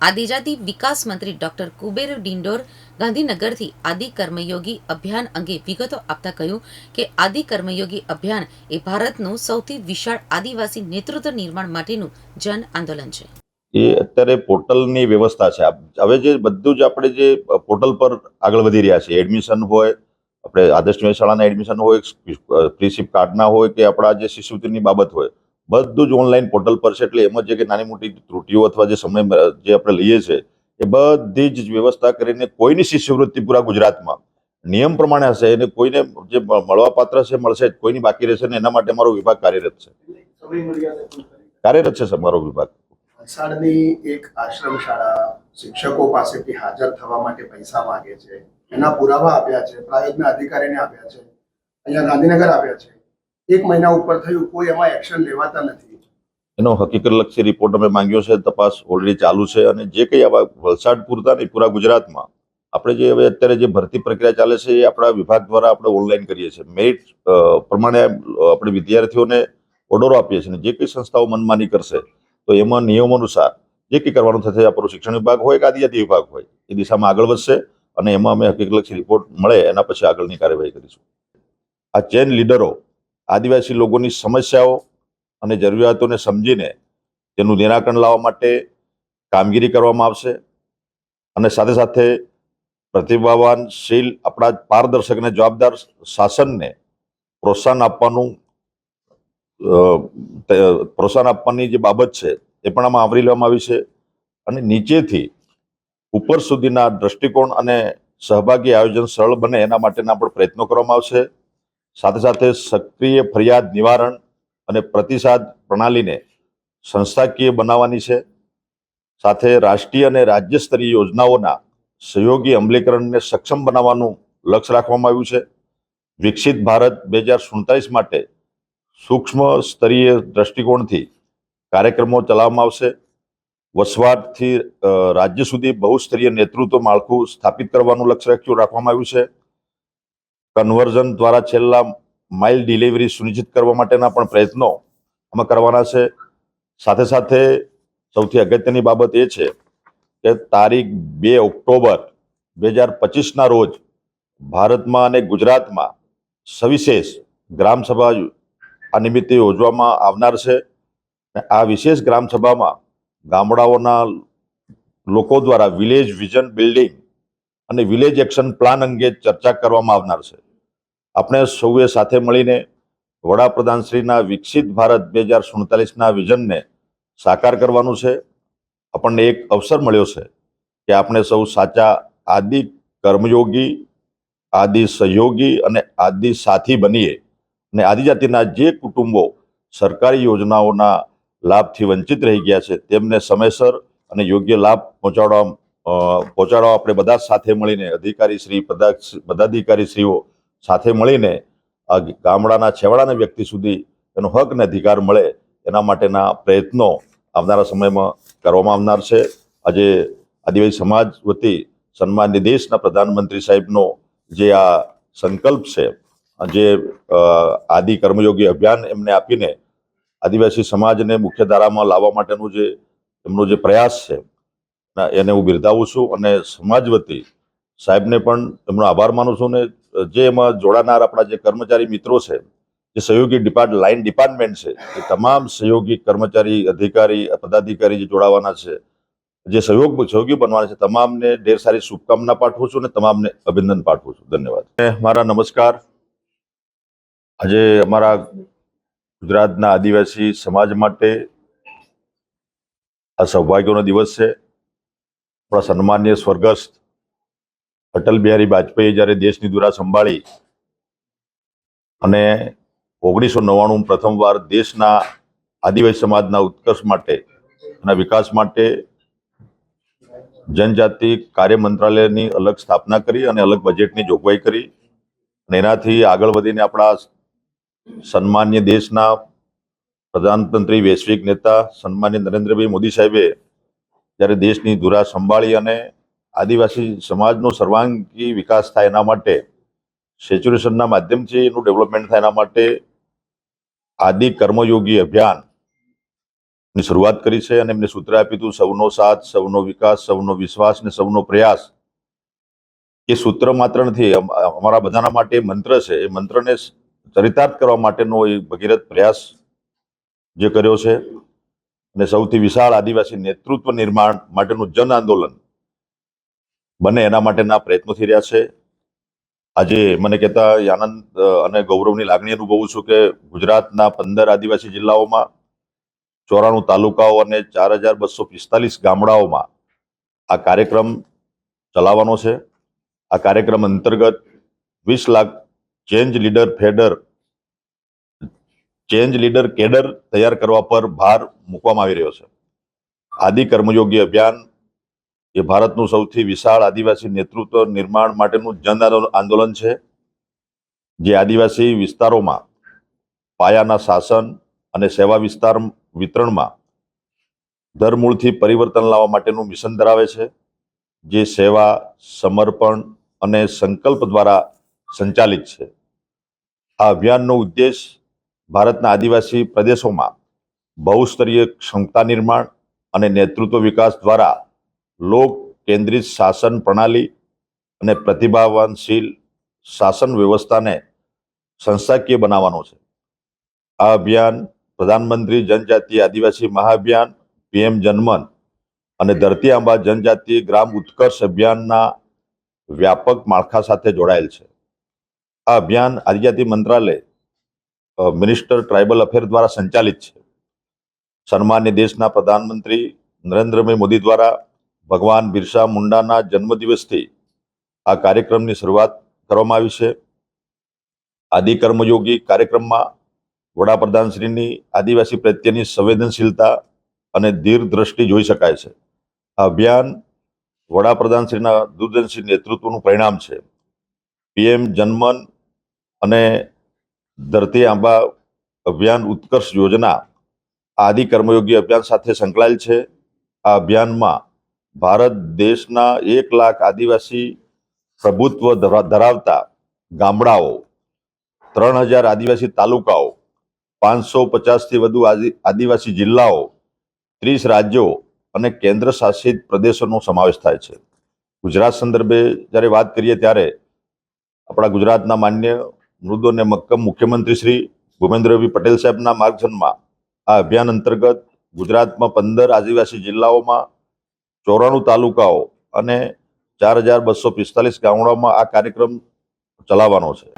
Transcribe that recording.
આદિજાતિ વિકાસ મંત્રી ડોક્ટર કુબેર ડિંડોર ગાંધીનગરથી આદિ કર્મયોગી અભિયાન અંગે વિગતો આપતા કહ્યું કે આદિ કર્મયોગી અભિયાન એ ભારતનું સૌથી વિશાળ આદિવાસી નેતૃત્વ નિર્માણ માટેનું જન આંદોલન છે. એ અત્યારે પોર્ટલની વ્યવસ્થા છે. હવે જે બધું જ આપણે જે પોર્ટલ પર આગળ વધી રહ્યા છે એડમિશન હોય, આપણે આદર્શ શાળાના એડમિશન હોય પ્રિન્સિપ કાર્ડના હોય કે આપણા જે શિષ્યવૃત્તિની બાબત હોય બધું જ ઓનલાઈન પોર્ટલ પર છે. એટલે એમાં જે કે નાની મોટી ત્રુટીઓ અથવા જે સમય, જે આપણે લઈએ છીએ એ બધી જ વ્યવસ્થા કરીને કોઈની શિષ્યવૃત્તિ પૂરા ગુજરાતમાં. નિયમ પ્રમાણે હશે. એને કોઈને જે મળવા પાત્ર છે, મળશે કોઈની બાકી રહેશે ને એના માટે અમારો વિભાગ કાર્યરત છે. કાર્યરત છે અમારો વિભાગ. શિક્ષકો પાસેથી હાજર થવા માટે પૈસા માંગે છે. એના પુરાવા આપ્યા છે. પ્રાયોજના અધિકારીને આપ્યા છે. અહીંયા ગાંધીનગર આપ્યા છે. એક મહિના ઉપર થયું, કોઈ એમાં એક્શન લેવાતા નથી. એનો હકીકતલક્ષી રિપોર્ટ અમે માંગ્યો છે, તપાસ ઓલરેડી ચાલુ છે અને જે કંઈ આવા વલસાડ પૂરતા નહીં પૂરા ગુજરાતમાં, આપણે જે હવે અત્યારે જે ભરતી પ્રક્રિયા ચાલે છે એ આપણા વિભાગ દ્વારા આપણે ઓનલાઈન કરીએ છીએ. મેરિટ પ્રમાણે આપણે વિદ્યાર્થીઓને ઓર્ડરો આપીએ છીએ જે કંઈ સંસ્થાઓ મનમાની કરશે, તો એમાં નિયમો અનુસાર જે કંઈ કરવાનું થશે આપણું શિક્ષણ વિભાગ હોય કે આદિજાતિ વિભાગ હોય, એ દિશામાં આગળ વધશે અને એમાં અમે હકીકતલક્ષી રિપોર્ટ મળે, એના પછી આગળની કાર્યવાહી કરીશું. આ ચેન લીડરો આદિવાસી લોકોની સમસ્યાઓ અને જરૂરિયાતોને સમજીને તેનું નિરાકરણ લાવવા માટે કામગીરી કરવામાં આવશે. અને સાથે સાથે પ્રતિભાવાનશીલ આપણા પારદર્શક અને જવાબદાર શાસનને પ્રોત્સાહન આપવાનું પ્રોત્સાહન આપવાની જે બાબત છે એ પણ આમાં આવરી લેવામાં આવી છે. અને નીચેથી ઉપર સુધીના દ્રષ્ટિકોણ અને સહભાગી આયોજન સરળ બને એના માટેના પણ પ્રયત્નો કરવામાં આવશે. સાથે સાથે સક્રિય ફરિયાદ નિવારણ અને પ્રતિસાદ પ્રણાલીને સંસ્થાકીય બનાવવાની છે. સાથે રાષ્ટ્રીય અને રાજ્ય સ્તરીય યોજનાઓના સહયોગી અમલીકરણને સક્ષમ બનાવવાનું લક્ષ્ય રાખવામાં આવ્યું છે. વિકસિત ભારત બે હજાર સુડતાલીસ માટે સૂક્ષ્મ સ્તરીય દ્રષ્ટિકોણથી કાર્યક્રમો ચલાવવામાં આવશે. વસવાટથી રાજ્ય સુધી બહુસ્તરીય નેતૃત્વ માળખું સ્થાપિત કરવાનું લક્ષ્ય રાખ્યું, રાખવામાં આવ્યું છે. કન્વર્ઝન દ્વારા છેલ્લા માઇલ ડિલિવરી સુનિશ્ચિત કરવા માટેના પણ પ્રયત્નો આમાં કરવાના છે. સાથે સાથે સૌથી અગત્યની બાબત એ છે કે તારીખ બે ઓક્ટોબર બે હજાર પચીસના રોજ ભારતમાં અને ગુજરાતમાં સવિશેષ ગ્રામસભા આ નિમિત્તે યોજવામાં આવનાર છે. આ વિશેષ ગ્રામસભામાં ગામડાઓના લોકો દ્વારા વિલેજ વિઝન બિલ્ડિંગ અને વિલેજ એક્શન પ્લાન અંગે ચર્ચા કરવામાં આવનાર છે. આપણે સૌએ સાથે મળીને વડાપ્રધાન શ્રીના વિકસિત ભારત બે હજાર સુડતાલીસના વિઝનને સાકાર કરવાનું છે. આપણને એક અવસર મળ્યો છે કે આપણે સૌ સાચા આદિ કર્મયોગી, આદિ સહયોગી અને આદિ સાથી બનીએ અને આદિજાતિના જે કુટુંબો સરકારી યોજનાઓના લાભથી વંચિત રહી ગયા છે તેમને સમયસર અને યોગ્ય લાભ પહોંચાડવા પહોંચાડવા આપણે બધા સાથે મળીને અધિકારી શ્રી પદા- પદાધિકારી શ્રીઓ સાથે મળીને આ ગામડાના છેવાડાના વ્યક્તિ સુધી એનો હક અને અધિકાર મળે એના માટેના પ્રયત્નો આવનારા સમયમાં કરવામાં આવનાર છે. આજે આદિવાસી સમાજ વતી સન્માન્ય દેશના પ્રધાનમંત્રી સાહેબનો જે આ સંકલ્પ છે, જે આદિ કર્મયોગી અભિયાન એમને આપીને આદિવાસી સમાજને મુખ્ય ધારામાં લાવવા માટેનું જે, એમનો જે પ્રયાસ છે, એને હું બિરદાવું છું અને સમાજ વતી સાહેબને પણ એમનો આભાર માનું છું ને જે એમાં જોડાનાર આપણા જે કર્મચારી મિત્રો છે, જે સહયોગી ડિપાર્ટ, લાઇન ડિપાર્ટમેન્ટ છે, એ તમામ સહયોગી કર્મચારી, અધિકારી, પદાધિકારી જે જોડાવાના છે, જે સહયોગ, સહયોગી બનવાના છે, તમામને ઢેર સારી શુભકામના પાઠવું છું અને તમામને અભિનંદન પાઠવું છું. ધન્યવાદ. મારા નમસ્કાર. આજે અમારા ગુજરાતના આદિવાસી સમાજ માટે આ સૌભાગ્યનો દિવસ છે. આપણા સન્માનીય સ્વર્ગસ્થ અટલ બિહારી વાજપેયી જ્યારે દેશની ધુરા સંભાળી અને ઓગણીસો નવ્વાણું પ્રથમવાર દેશના આદિવાસી સમાજના ઉત્કર્ષ માટે અને વિકાસ માટે જનજાતિ કાર્ય મંત્રાલયની અલગ સ્થાપના કરી અને અલગ બજેટની જોગવાઈ કરી અને એનાથી આગળ વધીને આપણા સન્માન્ય દેશના પ્રધાનમંત્રી વૈશ્વિક નેતા સન્માન્ય નરેન્દ્રભાઈ મોદી સાહેબે જ્યારે દેશની ધુરા સંભાળી અને આદિવાસી સમાજનો સર્વાંગી વિકાસ થાય એના માટે, સેચ્યુરેશનના માધ્યમથી એનું ડેવલપમેન્ટ થાય એના માટે આદિ કર્મયોગી અભિયાનની શરૂઆત કરી છે અને એમને સૂત્ર આપ્યું હતું, સૌનો સાથ, સૌનો વિકાસ, સૌનો વિશ્વાસ ને સૌનો પ્રયાસ. એ સૂત્ર માત્ર નથી અમારા બધાના માટે મંત્ર છે. એ મંત્રને ચરિતાર્થ કરવા માટેનો એ ભગીરથ પ્રયાસ જે કર્યો છે. અને સૌથી વિશાળ આદિવાસી નેતૃત્વ નિર્માણ માટેનું જન આંદોલન બને એના માટેના પ્રયત્નો થઈ રહ્યા છે. આજે મને કહેતા આનંદ અને ગૌરવની લાગણી અનુભવું છું કે ગુજરાતના પંદર આદિવાસી જિલ્લાઓમાં ચોરાણું તાલુકાઓ અને ચાર હજાર બસો પિસ્તાલીસ ગામડાઓમાં આ કાર્યક્રમ ચલાવવાનો છે. આ કાર્યક્રમ અંતર્ગત વીસ લાખ ચેન્જ લીડર ફેડર, ચેન્જ લીડર કેડર તૈયાર કરવા પર ભાર મૂકવામાં આવી રહ્યો છે. આદિ કર્મયોગી અભિયાન એ ભારતનું સૌથી વિશાળ આદિવાસી નેતૃત્વ નિર્માણ માટેનું જન આંદોલન- છે. જે આદિવાસી વિસ્તારોમાં પાયાના શાસન અને સેવા વિસ્તાર વિતરણમાં ધરમૂળથી પરિવર્તન લાવવા માટેનું મિશન ધરાવે છે. જે સેવા, સમર્પણ અને સંકલ્પ દ્વારા સંચાલિત છે. આ અભિયાનનો ઉદ્દેશ ભારતના આદિવાસી પ્રદેશોમાં બહુસ્તરીય ક્ષમતા નિર્માણ અને નેતૃત્વ વિકાસ દ્વારા લોક કેન્દ્રિત શાસન પ્રણાલી અને પ્રતિભાવાનશીલ શાસન વ્યવસ્થાને સંસ્થાકીય બનાવવાનો છે. આ અભિયાન પ્રધાનમંત્રી જનજાતિ આદિવાસી મહાઅભિયાન, પીએમ જનમન અને ધરતી આંબા જનજાતિ ગ્રામ ઉત્કર્ષ અભિયાનના વ્યાપક માળખા સાથે જોડાયેલ છે. આ અભિયાન આદિજાતિ મંત્રાલય મિનિસ્ટર ટ્રાઇબલ અફેર દ્વારા સંચાલિત છે. સન્માન્ય દેશના પ્રધાનમંત્રી નરેન્દ્રભાઈ મોદી દ્વારા ભગવાન બિરસા મુંડાના જન્મદિવસથી આ કાર્યક્રમની શરૂઆત કરવામાં આવી છે. આદિ કર્મયોગી કાર્યક્રમમાં વડાપ્રધાનશ્રીની આદિવાસી પ્રત્યેની સંવેદનશીલતા અને દૃષ્ટિ જોઈ શકાય છે. આ અભિયાન વડાપ્રધાનશ્રીના દૂરદર્શી નેતૃત્વનું પરિણામ છે. પીએમ જનમન અને ધરતી આંબા અભિયાન ઉત્કર્ષ યોજના આદિ કર્મયોગી અભિયાન સાથે સંકળાયેલ છે. આ અભિયાનમાં ભારત દેશના એક લાખ આદિવાસી પ્રભુત્વ ધરા- ધરાવતા ગામડાઓ, ત્રણ હજાર આદિવાસી તાલુકાઓ, પાંચસો પચાસથી વધુ આદિ- આદિવાસી જિલ્લાઓ, ત્રીસ રાજ્યો અને કેન્દ્ર શાસિત પ્રદેશોનો સમાવેશ થાય છે. ગુજરાત સંદર્ભે જ્યારે વાત કરીએ ત્યારે આપણા ગુજરાતના માન્ય મૃદુ અને મક્કમ મુખ્યમંત્રી શ્રી ભૂપેન્દ્રભાઈ પટેલ સાહેબના માર્ગદર્શનમાં આ અભિયાન અંતર્ગત ગુજરાતમાં પંદર આદિવાસી જિલ્લાઓમાં ચોરાણું તાલુકાઓ અને ચાર હજાર બસો પિસ્તાલીસ ગામડાઓમાં આ કાર્યક્રમ ચલાવવાનો છે.